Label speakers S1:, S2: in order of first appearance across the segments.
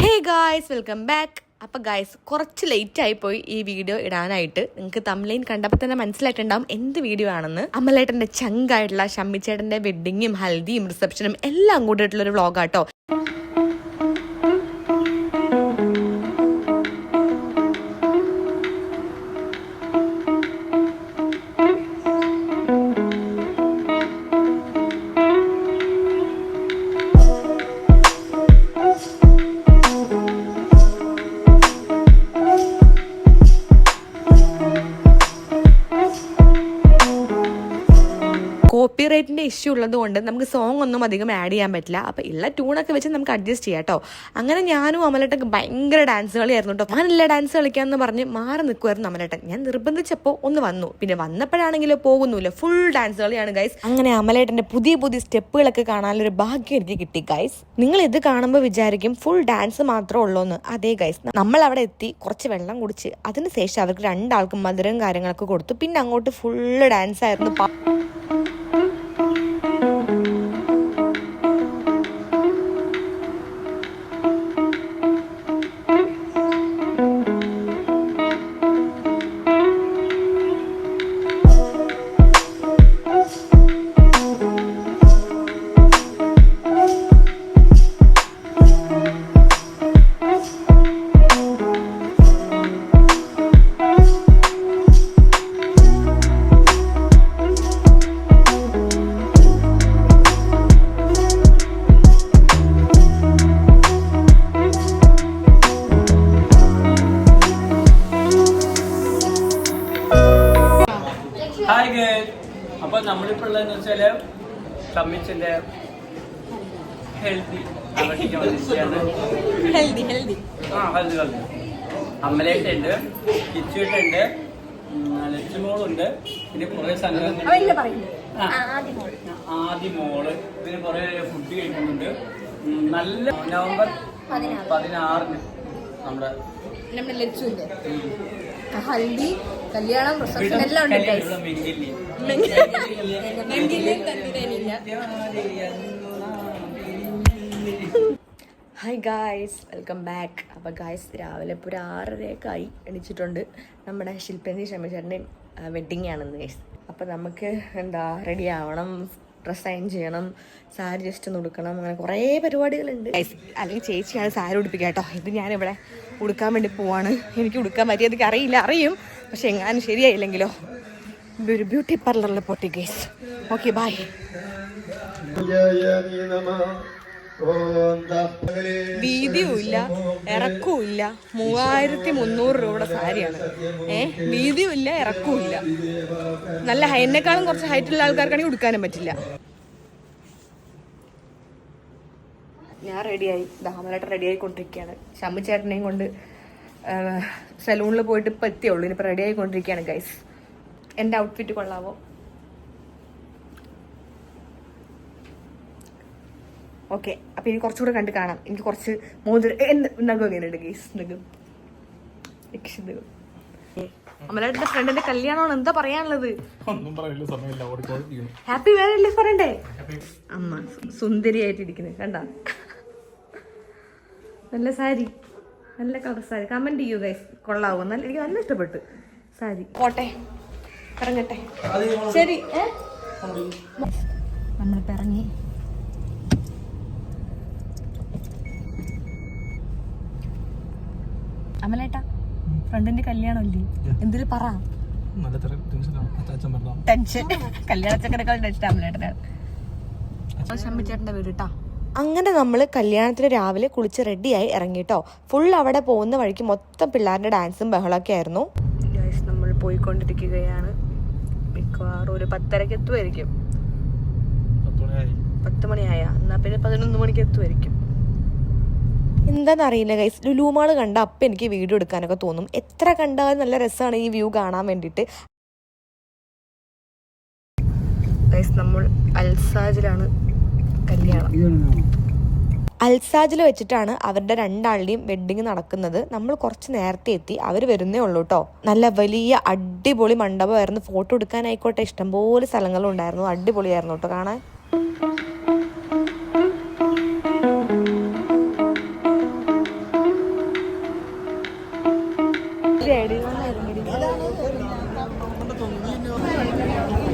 S1: Hey guys welcome back guys കുറച്ച് late ആയി പോയി ഈ വീഡിയോ ഇടാനായിട്ട്. നിങ്ങൾക്ക് തമിഴൈൻ കണ്ടപ്പോൾ തന്നെ മനസ്സിലായിട്ടുണ്ടാവും എന്ത് വീഡിയോ ആണെന്ന്. അമ്മലേട്ടന്റെ ചങ്കായിട്ടുള്ള ഷമ്മിച്ചേട്ടന്റെ വെഡ്ഡിങ്ങും ഹൽദിയും റിസപ്ഷനും എല്ലാം കൂടിയിട്ടുള്ള ഒരു വ്ളോഗാട്ടോ ഇഷ്യൂ ഉള്ളത് കൊണ്ട് നമുക്ക് സോങ് ഒന്നും അധികം ആഡ് ചെയ്യാൻ പറ്റില്ല. അപ്പോൾ ഉള്ള ട്യൂണൊക്കെ വെച്ച് നമുക്ക് അഡ്ജസ്റ്റ് ചെയ്യാം കേട്ടോ അങ്ങനെ ഞാനും അമലേട്ടൊക്കെ ഭയങ്കര ഡാൻസ് കളിയായിരുന്നു കേട്ടോ ഞാനല്ല ഡാൻസ് കളിക്കാമെന്ന് പറഞ്ഞ് മാറി നിൽക്കുമായിരുന്നു അമലേട്ടൻ. ഞാൻ നിർബന്ധിച്ചപ്പോൾ ഒന്ന് വന്നു. പിന്നെ വന്നപ്പോഴാണെങ്കിലോ പോകുന്നില്ല. ഫുൾ ഡാൻസ് കളിയാണ് ഗൈസ് അങ്ങനെ അമലേട്ടന്റെ പുതിയ പുതിയ സ്റ്റെപ്പുകളൊക്കെ കാണാനൊരു ഭാഗ്യം എനിക്ക് കിട്ടി ഗൈസ് നിങ്ങൾ ഇത് കാണുമ്പോൾ വിചാരിക്കും ഫുൾ ഡാൻസ് മാത്രമേ ഉള്ളൂ എന്ന് അതേ ഗൈസ് നമ്മൾ അവിടെ എത്തി കുറച്ച് വെള്ളം കുടിച്ച് അതിനുശേഷം അവർക്ക് രണ്ടാൾക്കും മധുരം കാര്യങ്ങളൊക്കെ കൊടുത്തു. പിന്നെ അങ്ങോട്ട് ഫുള്ള് ഡാൻസ് ആയിരുന്നു.
S2: ഷമ്മിച്ചിന്റെ ഹെൽത്തി
S1: ഹെൽത്തി ഹെൽത്തി
S2: ആ ഹെൽത്തി ഹെൽത്തി അമ്മലേട്ടുണ്ട് കിച്ചുട്ടുണ്ട് ലക്ഷ്മോളുണ്ട് പിന്നെ കുറെ സംഘങ്ങൾ ആ, ആദ്യ മോൾ. പിന്നെ കുറെ ഫുഡ് കഴിക്കുന്നുണ്ട്. നല്ല നവംബർ പതിനാറിന്. നമ്മുടെ
S3: നമ്മുടെ ലച്ചുവിന്റെ ഹൽദി കല്യാണം റിസപ്ഷൻ എല്ലാം ഉണ്ട്
S1: ഹായ് ഗായ്സ് വെൽക്കം ബാക്ക് അപ്പോൾ ഗായ്സ് രാവിലെ ഇപ്പോൾ ഒരു ആറരയൊക്കെ ആയി എണിച്ചിട്ടുണ്ട്. നമ്മുടെ ശില്പേന്തി ക്ഷമിച്ചേട്ടന്റെയും വെഡ്ഡിങ് ആണെന്ന് ഗൈസ് അപ്പോൾ നമുക്ക് എന്താ റെഡി ആവണം? ഡ്രസ് അയൺ ചെയ്യണം സാരി ജസ്റ്റ് ഒന്ന് ഉടുക്കണം അങ്ങനെ കുറേ പരിപാടികളുണ്ട്. അല്ലെങ്കിൽ ചേച്ചിയാണ് സാരി ഉടുപ്പിക്കുക കേട്ടോ. ഇത് ഞാനിവിടെ ഉടുക്കാൻ വേണ്ടി പോവാണ്. എനിക്ക് ഉടുക്കാൻ മര്യാദയ്ക്ക് അറിയില്ല അറിയും. പക്ഷെ എങ്ങാനും ശരിയായില്ലെങ്കിലോ? ഒരു ബ്യൂട്ടി പാർലറിൽ പൊട്ടി ഗേസ് ഓക്കെ ബൈ വീതിയുമില്ല ഇറക്കുമില്ല. മൂവായിരത്തി മുന്നൂറ് രൂപയുടെ സാരിയാണ്. ഏ? വീതിയുമില്ല ഇറക്കുമില്ല. നല്ല ഹൈനേക്കാളും കുറച്ച് ഹൈറ്റുള്ള ആൾക്കാർക്കാണെങ്കിൽ ഉടുക്കാനും പറ്റില്ല. ഞാൻ റെഡിയായി. ദാമലായിട്ട് റെഡി ആയിക്കൊണ്ടിരിക്കുകയാണ് ശമ്മിച്ചേട്ടനെയും കൊണ്ട് സലൂണിൽ പോയിട്ട് ഇപ്പം എത്തിയുള്ളൂ ഇനിയിപ്പോൾ റെഡി ആയിക്കൊണ്ടിരിക്കുകയാണ് ഗൈസ് എന്റെ ഔട്ട്ഫിറ്റ് കൊള്ളാവോ? ഓക്കെ അപ്പൊ ഇനി കുറച്ചുകൂടെ കണ്ട് കാണാം. എനിക്ക് കുറച്ച് മോതിര നഖം എങ്ങനെയുണ്ട് ഗേസ് നഖം. അമലേട്ടന്റെ ഫ്രണ്ടിന്റെ കല്യാണമാണ്. എന്താ പറയാനുള്ളത്?
S4: ഒന്നും പറയില്ല സമയമില്ല.
S1: ഹാപ്പി മാരേജ് പറയണ്ടേ? അമ്മ സുന്ദരിയായിട്ടിരിക്കുന്നത് കണ്ട? നല്ല സാരി. നല്ല കളർ സാരി. കമന്റ് ചെയ്യൂ ഗൈസ് കൊള്ളാവോ? നല്ല എനിക്ക് നല്ല ഇഷ്ടപ്പെട്ടു. സാരി. പോട്ടെ. ഇറങ്ങട്ടെ. ശരി ഏ? നമ്മളിപ്പോ ഇറങ്ങി അമലേട്ടാ ഫ്രണ്ടിന്റെ കല്യാണമല്ലേ? എന്തിനു പറ? ടെൻഷൻ. വീട് കേട്ടോ അങ്ങനെ നമ്മൾ കല്യാണത്തിന് രാവിലെ കുളിച്ച് റെഡിയായി ഇറങ്ങിട്ടോ. ഫുൾ അവിടെ പോകുന്ന വഴിക്ക് മൊത്തം പിള്ളേരുടെ ഡാൻസും ബഹളമൊക്കെ ആയിരുന്നു. നമ്മൾ പോയിക്കൊണ്ടിരിക്കുകയാണ്. മിക്കവാറും ഒരു പത്തരക്ക് എത്തുമായിരിക്കും
S4: മണിയായി.
S1: പത്ത് മണിയായ. എന്നാ പിന്നെ പതിനൊന്ന് മണിക്ക് എത്തുമായിരിക്കും എന്താണെന്നറിയില്ല ഗൈസ് ലുലുമാൾ കണ്ട അപ്പം എനിക്ക് വീഡിയോ എടുക്കാനൊക്കെ തോന്നും. എത്ര കണ്ടാലും നല്ല രസമാണ് ഈ വ്യൂ കാണാൻ വേണ്ടിയിട്ട് നമ്മൾ അൽസാജിലാണ് കല്യാണം. അൽസാജിൽ വെച്ചിട്ടാണ് അവരുടെ രണ്ടാളുടെയും വെഡ്ഡിങ് നടക്കുന്നത്. നമ്മൾ കുറച്ച് നേരത്തെ എത്തി. അവർ വരുന്നേ ഉള്ളൂ കേട്ടോ നല്ല വലിയ അടിപൊളി മണ്ഡപമായിരുന്നു. ഫോട്ടോ എടുക്കാനായിക്കോട്ടെ. ഇഷ്ടംപോലെ സ്ഥലങ്ങളുണ്ടായിരുന്നു. അടിപൊളിയായിരുന്നു കേട്ടോ കാണാൻ.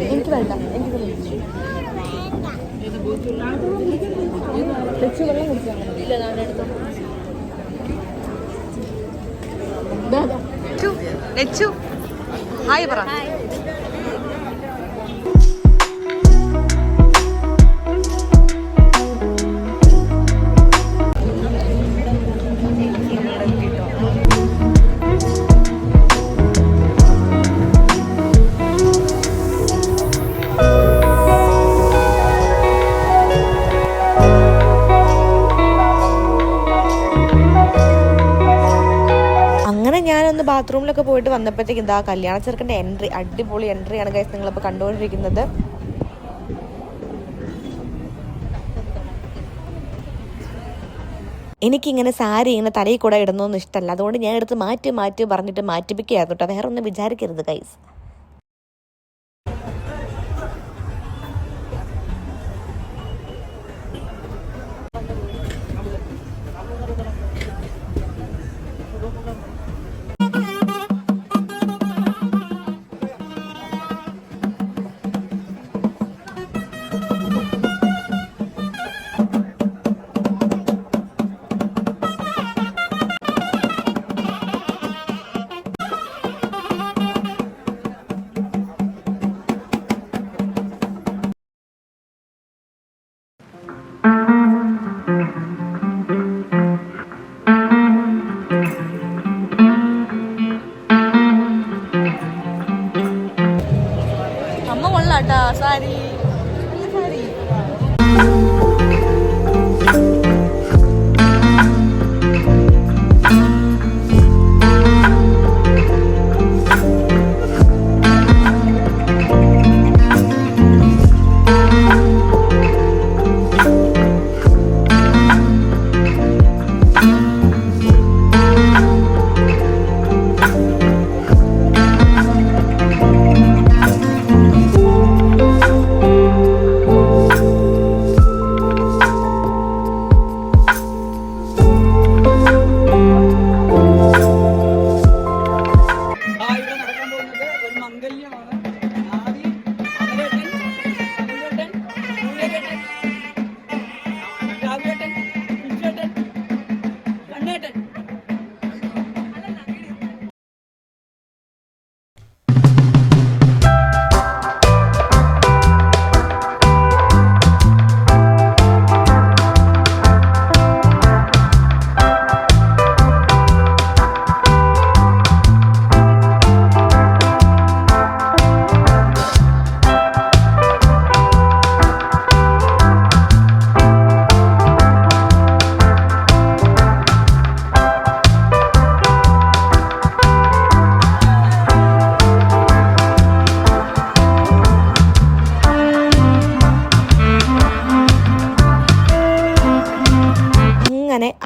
S1: എനിക്ക് വേണ്ട എനിക്ക് ലച്ചു ഹായ് പറ. ബാത്റൂമിലൊക്കെ പോയിട്ട് വന്നപ്പോഴത്തേക്ക് ഇതാ കല്യാണ ചെറുക്കന്റെ എൻട്രി അടിപൊളി എൻട്രിയാണ് ഗൈസ് നിങ്ങളിപ്പോൾ കണ്ടുകൊണ്ടിരിക്കുന്നത്. എനിക്കിങ്ങനെ സാരി ഇങ്ങനെ തലയിൽ കൂടെ ഇടുന്നൊന്നും ഇഷ്ടമല്ല. അതുകൊണ്ട് ഞാൻ എടുത്ത് മാറ്റി മാറ്റി പറഞ്ഞിട്ട് മാറ്റിപ്പിക്കുകയായിരുന്നു കേട്ടോ. വേറെ ഒന്നും വിചാരിക്കരുത് ഗൈസ്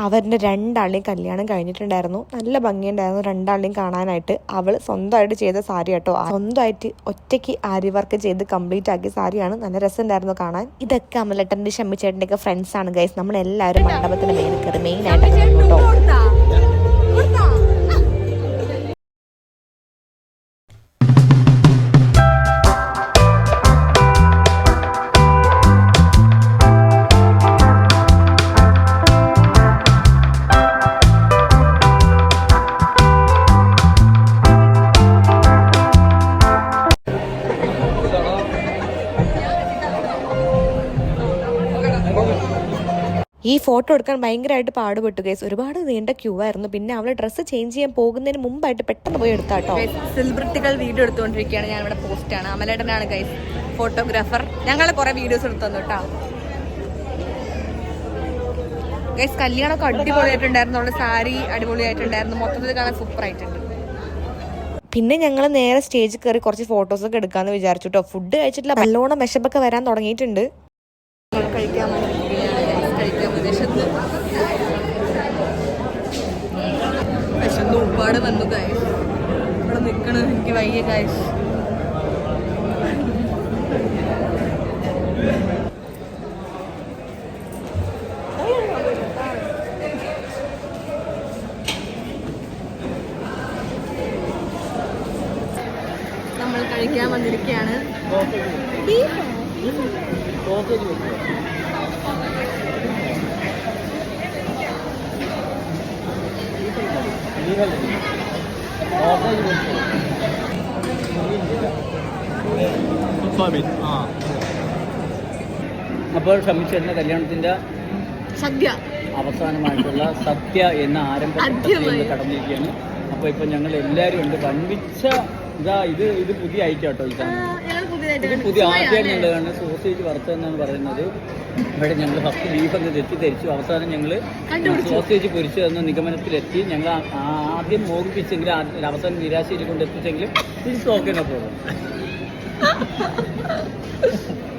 S1: അവരുടെ രണ്ടാളുടെയും കല്യാണം കഴിഞ്ഞിട്ടുണ്ടായിരുന്നു. നല്ല ഭംഗിയുണ്ടായിരുന്നു രണ്ടാളുടെയും കാണാനായിട്ട്. അവൾ സ്വന്തമായിട്ട് ചെയ്ത സാരി കേട്ടോ. സ്വന്തമായിട്ട് ഒറ്റയ്ക്ക് ആരി വർക്ക് ചെയ്ത് കംപ്ലീറ്റ് ആക്കിയ സാരിയാണ്. നല്ല രസമുണ്ടായിരുന്നു കാണാൻ. ഇതൊക്കെ അമലട്ടന്റെ ഷമ്മിച്ചേട്ടന്റെ ഒക്കെ ഫ്രണ്ട്സ് ആണ് ഗൈസ് നമ്മളെല്ലാവരും മണ്ഡപത്തിന് മേൽ കയറി മെയിൻ ആയിട്ട് കേട്ടോ. ഈ ഫോട്ടോ എടുക്കാൻ ഭയങ്കരമായിട്ട് പാടുപെട്ടു കേസ് ഒരുപാട് നീണ്ട ക്യൂ ആയിരുന്നു. പിന്നെ അവളെ ഡ്രസ്സ് ചേഞ്ച് ചെയ്യാൻ പോകുന്നതിന് മുമ്പായിട്ട് പെട്ടെന്ന് പോയി എടുത്താട്ടോ.
S3: സെലിബ്രിറ്റികൾ വീഡിയോ എടുത്തുകൊണ്ടിരിക്കുകയാണ്. ഞാൻ ഇവിടെ പോസ്റ്റ് ആണ്. അമലേട്ടനാണ് ഗൈസ് ഫോട്ടോഗ്രാഫർ ഞങ്ങൾ കുറെ വീഡിയോസ് എടുത്തു തന്നു കേട്ടോ. ഗൈസ് കല്യാണമൊക്കെ അടിപൊളിയായിട്ടുണ്ടായിരുന്നു. അവളുടെ സാരി അടിപൊളിയായിട്ടുണ്ടായിരുന്നു. മൊത്തത്തിൽ കാണാൻ സൂപ്പർ ആയിട്ടുണ്ട് പിന്നെ ഞങ്ങൾ നേരെ സ്റ്റേജിൽ കയറി കുറച്ച് ഫോട്ടോസൊക്കെ എടുക്കാമെന്ന് വിചാരിച്ചു കേട്ടോ. ഫുഡ് കഴിച്ചിട്ടില്ല. നല്ലോണം വിശപ്പൊക്കെ വരാൻ തുടങ്ങിയിട്ടുണ്ട്. കഴിക്കാൻ വിശന്ന് ഉപ്പാട് വന്നു കായ് ഇവിടെ നിൽക്കണത് എനിക്ക് വയ്യ ഗൈസ് നമ്മൾ കഴിക്കാൻ വന്നിരിക്കുകയാണ്
S5: ആ
S2: അപ്പോൾ ക്ഷമിച്ചിരുന്ന കല്യാണത്തിന്റെ
S3: സദ്യ.
S2: അവസാനമായിട്ടുള്ള സത്യ എന്ന ആരംഭം കടന്നിരിക്കുകയാണ്. അപ്പൊ ഇപ്പൊ ഞങ്ങൾ എല്ലാരും ഉണ്ട്. വൻപിച്ച ഇതാ ഇത് ഇത് പുതിയ ഐറ്റം കേട്ടോ ഈ സാധനം. ഇത് പുതിയ ആദ്യം ഞങ്ങളാണ് സോസേജ് വറുത്തതെന്നാണ് പറയുന്നത്. ഇവിടെ ഞങ്ങൾ ഫസ്റ്റ് ബീഫ് അങ്ങ് തെറ്റിദ്ധരിച്ചു അവസാനം ഞങ്ങൾ സോസേജ് പൊരിച്ചു എന്ന നിഗമനത്തിലെത്തി. ഞങ്ങൾ ആദ്യം മോഹിപ്പിച്ചെങ്കിലും ആ- അവസാനം നിരാശയിൽ കൊണ്ട് എത്തിച്ചെങ്കിലും തിരിച്ചു പോകും.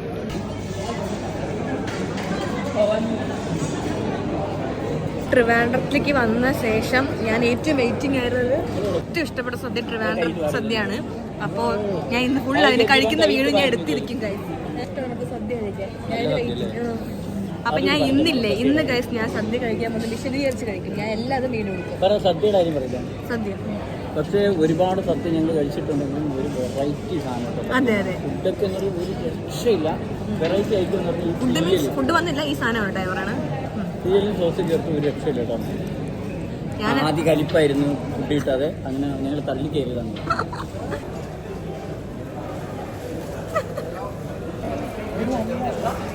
S3: ട്രിവാൻഡ്രത്തിലേക്ക് വന്ന ശേഷം ഞാൻ ഏറ്റവും വെയിറ്റിംഗ് ആയിരുന്നത് ഏറ്റവും ഇഷ്ടപ്പെട്ട സദ്യ ട്രിവാൻഡ്രം സദ്യയാണ്. അപ്പോൾ ഞാൻ ഇന്ന് ഫുൾ അതിന് കഴിക്കുന്ന വീട് ഞാൻ എടുത്തിരിക്കും സദ്യ കഴിക്കാം അപ്പൊ ഞാൻ ഇന്നില്ലേ ഇന്ന് കഴിച്ച് ഞാൻ സദ്യ കഴിക്കാൻ വന്ന് വിശദീകരിച്ച് കഴിക്കും. ഞാൻ എല്ലാതും
S2: കാര്യം പറയാം
S3: സദ്യ.
S2: പക്ഷേ ഒരുപാട് സത്യം ഞങ്ങൾ കഴിച്ചിട്ടുണ്ടെങ്കിലും ഒരു വെറൈറ്റി സാധനം
S3: അതെ അതെ.
S2: ഫുഡൊക്കെ എന്ന് പറഞ്ഞാൽ ഒരു രക്ഷയില്ല. വെറൈറ്റി ആയിട്ട് എന്ന് പറഞ്ഞാൽ
S3: ഫുഡ്
S2: ഈ
S3: മീൻസ് ഫുഡ് വന്നില്ല ഈ സാധനമാണ് ഡ്രൈവറാണ്
S2: തീയലും സോസ് ചേർത്ത് ഒരു രക്ഷയില്ല കേട്ടോ.
S3: ഞാൻ
S2: ആദ്യ കലിപ്പായിരുന്നു ഫുഡ് കിട്ടാതെ അങ്ങനെ ഞങ്ങൾ തള്ളി കയറിയതാണ്.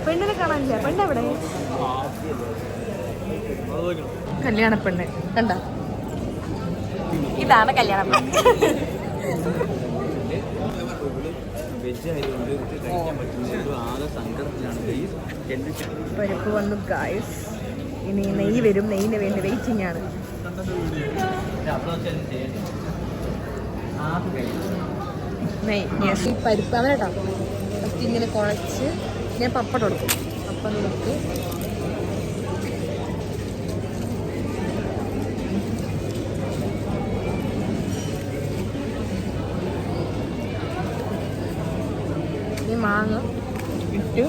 S3: പെണ്ണിനെ കാണാനില്ല? പെണ്ണെവിടെ? കല്യാണ പെണ്ണ് കണ്ട ഇതാണ് കല്യാണ പെണ്ണ്
S2: വെജ് ആയതുകൊണ്ട് ഇത് കഴിക്കാൻ പറ്റുന്നത് ആകെ കല്യാണം.
S3: പരിപ്പ് വന്നു ഗായ്സ് ഇനി നെയ്യ് വരും. നെയ്യിന് വേണ്ടി വെയിറ്റിംഗ് ആണ്. yes. ഈ പരിപ്പ് ഫസ്റ്റ് ഇങ്ങനെ കുഴച്ച് ഞാൻ പപ്പടം കൊടുക്കും പപ്പടം എടുത്ത് ഈ മാങ്ങ ഇട്ട്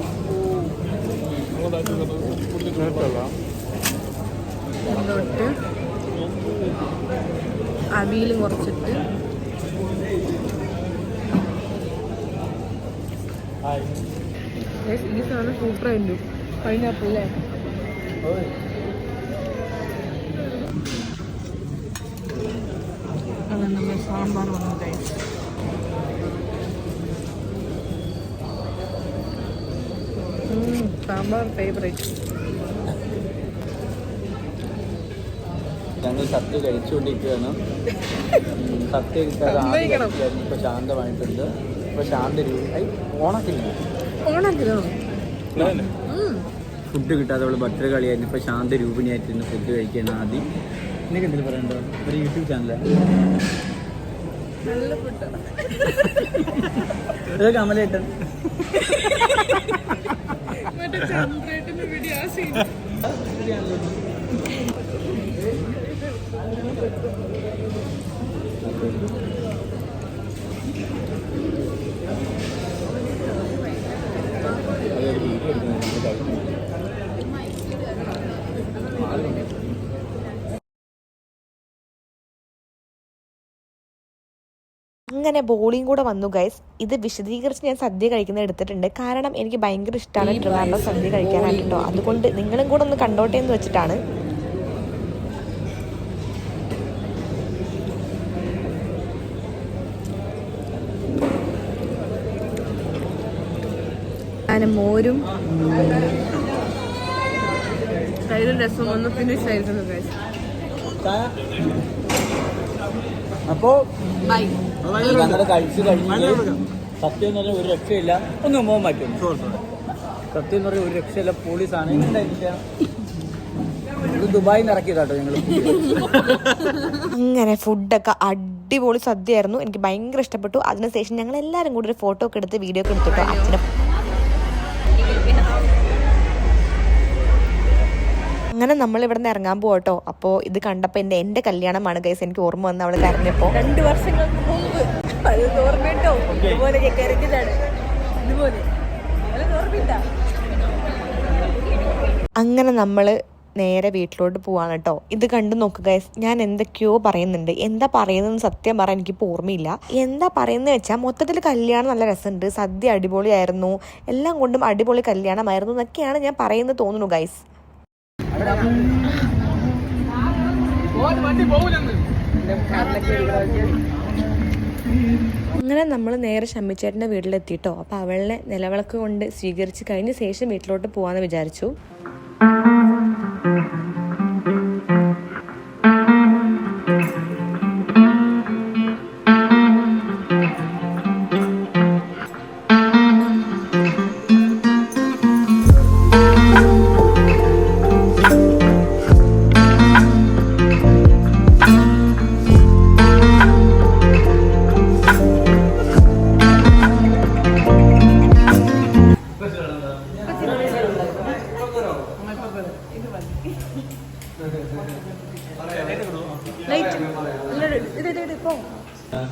S3: കൊണ്ടോട്ട് അവിയിലും കുറച്ചിട്ട്. ഈ സാധനം സൂപ്പറായിരുന്നു പൈനാപ്പിൾ അല്ലേ? സാമ്പാർ സാമ്പാർ ഫേവറേറ്റ്
S2: ഞങ്ങൾ സത്യ കഴിച്ചുകൊണ്ടിരിക്കുകയാണ്. സത്യ. ഇപ്പൊ ശാന്തമായിട്ടുണ്ട്. ഇപ്പൊ ശാന്ത ഓണക്കില്ല
S3: ഓണാക്കിലോ
S2: ഫുഡ് കിട്ടാതെ അവൾ ഭദ്ര കളിയായിരുന്നു. ഇപ്പൊ ശാന്ത രൂപിണിയായിട്ടിരുന്ന് ഫുഡ് കഴിക്കാൻ ആദ്യം. നിനക്ക് എന്തെങ്കിലും പറയണ്ടോ? ഒരു യൂട്യൂബ് ചാനലാണ് കമലേട്ടൻ.
S3: മറ്റേ ചന്ദ്രേട്ടന്റെ വീഡിയോ ആ സീൻ
S2: അതൊരു വീഡിയോ എടുക്കുന്നത് കഴിക്കുന്നത്
S3: അങ്ങനെ ബോളിയും കൂടെ വന്നു ഗൈസ് ഇത് വിശദീകരിച്ച് ഞാൻ സദ്യ കഴിക്കുന്നത് എടുത്തിട്ടുണ്ട്. കാരണം എനിക്ക് ഭയങ്കര ഇഷ്ടമാണ് ട്രിവാൻഡ്രം സദ്യ കഴിക്കാനായിട്ടോ അതുകൊണ്ട് നിങ്ങളും കൂടെ ഒന്ന് കണ്ടോട്ടെ എന്ന് വെച്ചിട്ടാണ്. ഞാൻ മോരും. തൈരും രസം ഒന്ന് ഫിനിഷ് ആയിരുന്നു
S2: അപ്പോ ഞങ്ങൾ കഴിച്ചു കഴിഞ്ഞാൽ സത്യം എന്ന് പറഞ്ഞാൽ ഒരു രക്ഷയില്ല. ഒന്ന് പോകാൻ പറ്റും സത്യം എന്ന് പറഞ്ഞാൽ ഒരു രക്ഷയില്ല പോലീസാണ് സാധനം ഇത് ദുബായിൽ കേട്ടോ ഞങ്ങൾ
S1: അങ്ങനെ ഫുഡൊക്കെ അടിപൊളി സദ്യയായിരുന്നു. എനിക്ക് ഭയങ്കര ഇഷ്ടപ്പെട്ടു. അതിനുശേഷം ഞങ്ങൾ എല്ലാവരും കൂടി ഒരു ഫോട്ടോ ഒക്കെ എടുത്ത് വീഡിയോ ഒക്കെ എടുത്തിട്ടോ അച്ഛനെ അങ്ങനെ നമ്മൾ ഇവിടെ നിന്ന് ഇറങ്ങാൻ പോകട്ടോ അപ്പോ ഇത് കണ്ടപ്പോൾ എന്റെ എന്റെ കല്യാണമാണ് ഗൈസ് എനിക്ക് ഓർമ്മ വന്ന് അവൾ കരഞ്ഞപ്പോൾ
S3: രണ്ട് വർഷങ്ങൾക്ക് മുമ്പ്. അത് ഓർമ്മയുണ്ടോ? ഇതുപോലെ കരഞ്ഞതാണ്. ഇതുപോലെ. ഓർമ്മയില്ല
S1: അങ്ങനെ നമ്മൾ നേരെ വീട്ടിലോട്ട് പോവാണ് കേട്ടോ. ഇത് കണ്ടു നോക്കുക. ഞാൻ എന്തൊക്കെയോ പറയുന്നുണ്ട്. എന്താ പറയുന്നതെന്ന് സത്യം പറയാൻ എനിക്കിപ്പോൾ ഓർമ്മയില്ല. എന്താ പറയുന്നത് വെച്ചാൽ മൊത്തത്തിൽ കല്യാണം നല്ല രസമുണ്ട്. സദ്യ അടിപൊളിയായിരുന്നു. എല്ലാം കൊണ്ടും അടിപൊളി കല്യാണമായിരുന്നു എന്നൊക്കെയാണ് ഞാൻ പറയുന്നത് തോന്നുന്നു ഗൈസ് അങ്ങനെ നമ്മൾ നേരെ ഷമ്മിച്ചേട്ടന്റെ വീട്ടിലെത്തിയിട്ടോ അപ്പോൾ അവളെ നിലവിളക്ക് കൊണ്ട് സ്വീകരിച്ച് കഴിഞ്ഞ ശേഷം വീട്ടിലോട്ട് പോകാമെന്ന് വിചാരിച്ചു.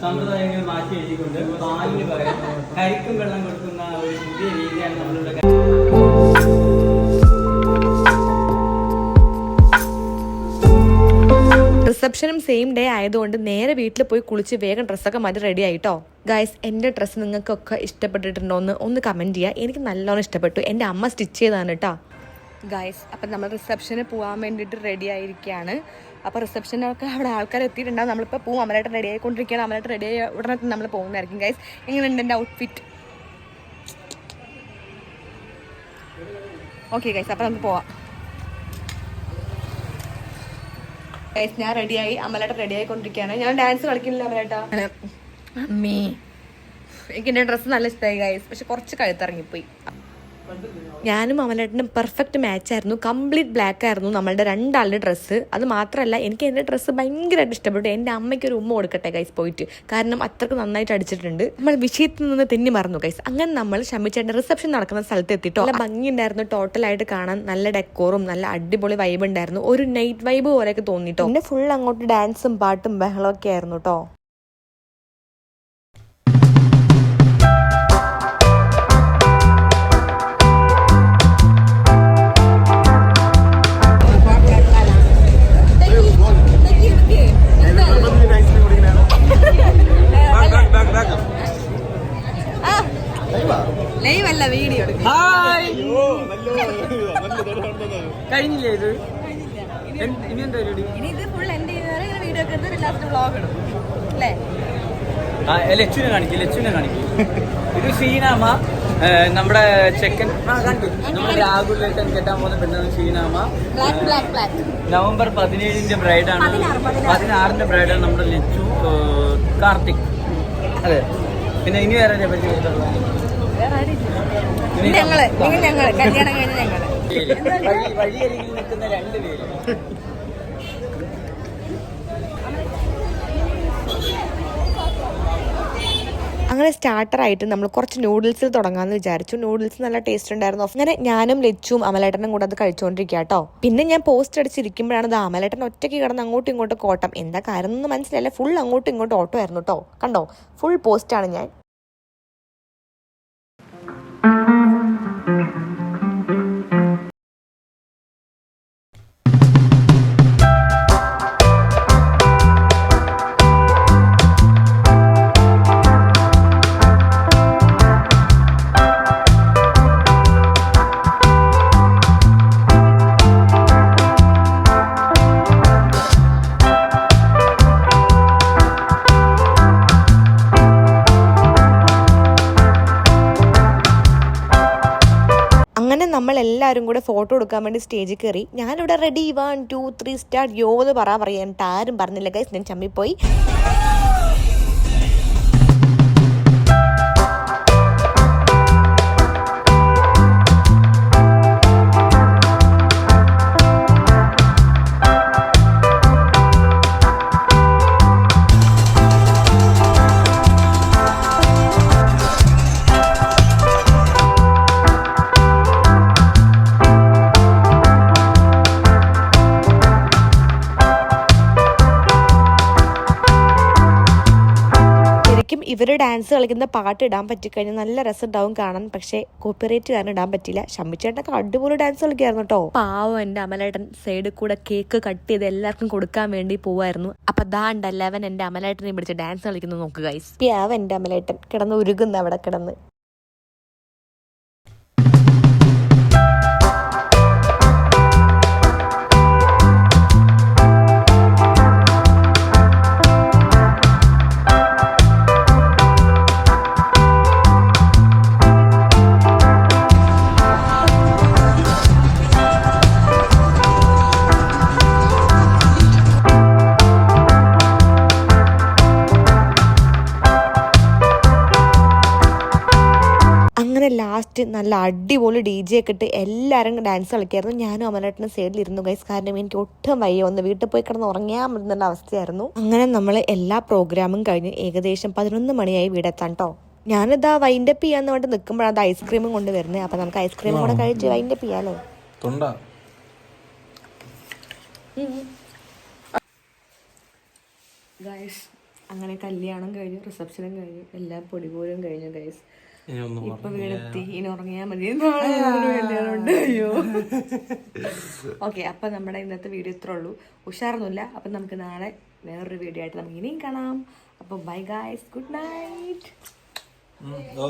S2: സമ്പ്രദായങ്ങൾ മാറ്റി എഴുതിക്കൊണ്ട് പാലിന് പകരം കരിക്കും വെള്ളം കൊടുക്കുന്ന ഒരു പുതിയ രീതിയാണ് നമ്മളിവിടെ
S1: റിസപ്ഷനും സെയിം ഡേ ആയതുകൊണ്ട് നേരെ വീട്ടിൽ പോയി കുളിച്ച് വേഗം ഡ്രസ്സൊക്കെ മാറ്റി റെഡി ആയിട്ടോ. ഗൈസ് എന്റെ ഡ്രസ്സ് നിങ്ങൾക്കൊക്കെ ഇഷ്ടപ്പെട്ടിട്ടുണ്ടോ എന്ന് ഒന്ന് കമന്റ് ചെയ്യുക എനിക്ക് നല്ലോണം ഇഷ്ടപ്പെട്ടു. എന്റെ അമ്മ സ്റ്റിച്ച് ചെയ്താണ് കേട്ടോ ഗൈസ് അപ്പം നമ്മൾ റിസപ്ഷന് പോകാൻ വേണ്ടിയിട്ട് റെഡി ആയിരിക്കുകയാണ് അപ്പോൾ റിസപ്ഷനൊക്കെ അവിടെ ആൾക്കാർ എത്തിയിട്ടുണ്ടാകും നമ്മളിപ്പോൾ പോവും അമലായിട്ട് റെഡി ആയിക്കൊണ്ടിരിക്കുകയാണ്. അമലായിട്ട് റെഡി ആയി ഉടനെ നമ്മൾ പോകുന്നതായിരിക്കും. ഗൈസ് എങ്ങനെയുണ്ട് എന്റെ ഔട്ട്ഫിറ്റ് ഓക്കെ ഗൈസ് അപ്പോൾ നമുക്ക് പോവാം. ഞാൻ റെഡിയായി അമലേട്ട റെഡി ആയിക്കൊണ്ടിരിക്കുകയാണ്. ഞാൻ ഡാൻസ് കളിക്കുന്നില്ല അമലേട്ട. അമ്മേ. എനിക്ക് എന്റെ ഡ്രസ്സ് നല്ല ഇഷ്ടമായി ഗൈസ് പക്ഷെ കുറച്ച് കഴുത്തിറങ്ങിപ്പോയി. ഞാനും അമലേട്ടനും പെർഫെക്റ്റ് മാച്ച് ആയിരുന്നു. കംപ്ലീറ്റ് ബ്ലാക്ക് ആയിരുന്നു നമ്മളുടെ രണ്ടാളുടെ ഡ്രസ്സ് അത് മാത്രമല്ല എനിക്ക് എന്റെ ഡ്രസ്സ് ഭയങ്കരമായിട്ട് ഇഷ്ടപ്പെട്ടു. എന്റെ അമ്മയ്ക്ക് ഒരു ഉമ്മ കൊടുക്കട്ടെ ഗൈസ് പോയിട്ട്. കാരണം അത്രയ്ക്ക് നന്നായിട്ട് അടിച്ചിട്ടുണ്ട്. നമ്മൾ വിഷയത്തിൽ നിന്ന് തെന്നി മറന്നു ഗൈസ് അങ്ങനെ നമ്മൾ ഷമിച്ചേട്ടന്റെ റിസപ്ഷൻ നടക്കുന്ന സ്ഥലത്ത് എത്തിയിട്ടോ നല്ല ഭംഗിയുണ്ടായിരുന്നു. ടോട്ടലായിട്ട് കാണാൻ നല്ല ഡെക്കോറും നല്ല അടിപൊളി വൈബ് ഉണ്ടായിരുന്നു. ഒരു നൈറ്റ് വൈബ് പോലെയൊക്കെ തോന്നിട്ടോ. പിന്നെ ഫുൾ അങ്ങോട്ട് ഡാൻസും പാട്ടും ബഹളമൊക്കെ ആയിരുന്നു കേട്ടോ
S3: ലൈവ് അല്ല വീഡിയോ
S2: ഹായ്. കഴിഞ്ഞില്ലേ ഇത്? എന്ത്- ഇനി എന്താ പരിപാടി?
S3: ഇനി ഇത് ഫുൾ എൻഡ് ചെയ്യുന്നവരെ വീഡിയോ ഒക്കെ എടുത്ത് ലാസ്റ്റ് വ്ളോഗ് ഇടും. അല്ലേ?
S2: ആ ലച്ചുവിനെ കാണിക്കും ലച്ചുവിനെ കാണിക്കും. ഇത് ഷീനാമ നമ്മുടെ ചെക്കൻ നമ്മുടെ രാഹുലേട്ടൻ കെട്ടാൻ പോകുന്ന പെണ്ണാണ് ഷീനാമ
S3: ബ്ലാക്ക് ബ്ലാക്ക് ബ്ലാക്ക്
S2: നവംബർ പതിനേഴിന്റെ ബ്രൈഡാണ്
S3: പതിനാറ്, പതിനാറ്.
S2: പതിനാറിന്റെ ബ്രൈഡാണ് നമ്മുടെ ലച്ചു കാർത്തിക്. അതെ. പിന്നെ ഇനി വേറെ പറ്റി?
S3: ഞങ്ങൾ നിങ്ങൾ ഞങ്ങൾ കല്യാണം കഴിഞ്ഞ
S2: ഞങ്ങൾ.
S1: അങ്ങനെ സ്റ്റാർട്ടറായിട്ട് നമ്മൾ കുറച്ച് നൂഡിൽസിൽ തുടങ്ങാമെന്ന് വിചാരിച്ചു. നൂഡിൽസ് നല്ല ടേസ്റ്റ് ഉണ്ടായിരുന്നു. അങ്ങനെ ഞാനും ലച്ചും അമലേട്ടനും കൂടെ അത് കഴിച്ചുകൊണ്ടിരിക്കുക കേട്ടോ പിന്നെ ഞാൻ പോസ്റ്റ് അടിച്ചിരിക്കുമ്പോഴാണ് ഇത് അമലേട്ടൻ ഒറ്റയ്ക്ക് കിടന്ന് അങ്ങോട്ടും ഇങ്ങോട്ടും കോട്ടം. എന്താ കാര്യം ഒന്നും മനസ്സിലായില്ല. ഫുൾ അങ്ങോട്ടും ഇങ്ങോട്ടും ഓട്ടോ ആയിരുന്നു കേട്ടോ കണ്ടോ? ഫുൾ പോസ്റ്റാണ് ഞാൻ. കൂടെ ഫോട്ടോ എടുക്കാൻ വേണ്ടി സ്റ്റേജിൽ കയറി ഞാനിവിടെ ready one two three start yo എന്ന് പറ പറയാൻ ആരും പറഞ്ഞില്ല ഗൈസ് ഞാൻ ചമ്മിപ്പോയി. ഇവർ ഡാൻസ് കളിക്കുന്ന പാട്ട് ഇടാൻ പറ്റിക്കഴിഞ്ഞാൽ നല്ല രസം ഉണ്ടാവും കാണാൻ. പക്ഷേ കോപ്പിറേറ്റ് കാരണം ഇടാൻ പറ്റില്ല ശമ്മിച്ചേട്ടനൊക്കെ അടിപൊളി ഡാൻസ് കളിക്കായിരുന്നു കേട്ടോ. പാവം എന്റെ അമലേട്ടൻ സൈഡിൽ കൂടെ കേക്ക് കട്ട് ചെയ്ത് എല്ലാവർക്കും കൊടുക്കാൻ വേണ്ടി പോവായിരുന്നു. അപ്പൊ ദാണ്ട് അവൻ എന്റെ അമലേട്ടനെ പിടിച്ച് ഡാൻസ് കളിക്കുന്നത് നോക്കുക എന്റെ എന്റെ അമലേട്ടൻ. കിടന്ന് ഉരുകുന്ന അവിടെ കിടന്ന്. ലാസ്റ്റ് നല്ല അടിപൊളി ഡി ജെ ഒക്കെ ഇട്ട് എല്ലാവരും ഡാൻസ് കളിക്കായിരുന്നു. ഞാനും അമലേട്ടന്റെ സൈഡിലിരുന്നു ഗൈസ് കാരണം എനിക്ക് ഒട്ടും വയ്യ. ഒന്ന് വീട്ടിൽ പോയി കിടന്ന് ഉറങ്ങിയാൽ പറ്റുന്ന അവസ്ഥയായിരുന്നു. അങ്ങനെ നമ്മൾ എല്ലാ പ്രോഗ്രാമും കഴിഞ്ഞ് ഏകദേശം പതിനൊന്ന് മണിയായി വീടെത്താൻ കേട്ടോ ഞാനിതാ വൈൻഡപ്പ് ചെയ്യാന്ന് പറഞ്ഞിട്ട് നിൽക്കുമ്പോഴാണ് അത് ഐസ്ക്രീമും കൊണ്ട് വരുന്നത് അപ്പം നമുക്ക് ഐസ്ക്രീമും കൂടെ കഴിച്ച് വൈൻഡപ്പ് ചെയ്യാലോ? ഗൈസ് അങ്ങനെ കല്യാണം കഴിഞ്ഞു റിസപ്ഷനും കഴിഞ്ഞു എല്ലാ പൊടിപോലും കഴിഞ്ഞു ഗൈസ് ഇപ്പൊ വീടെത്തി. ഇനി ഉറങ്ങിയാ മതി. അയ്യോ. ഓക്കെ അപ്പൊ നമ്മുടെ ഇന്നത്തെ വീഡിയോ ഇത്ര ഉള്ളൂ. ഉഷാറൊന്നുമില്ല. അപ്പൊ നമുക്ക് നാളെ വേറൊരു വീഡിയോ ആയിട്ട് നമുക്ക് ഇനിയും കാണാം. അപ്പൊ ബൈ ഗായ്സ് ഗുഡ് നൈറ്റ്
S4: ഓ.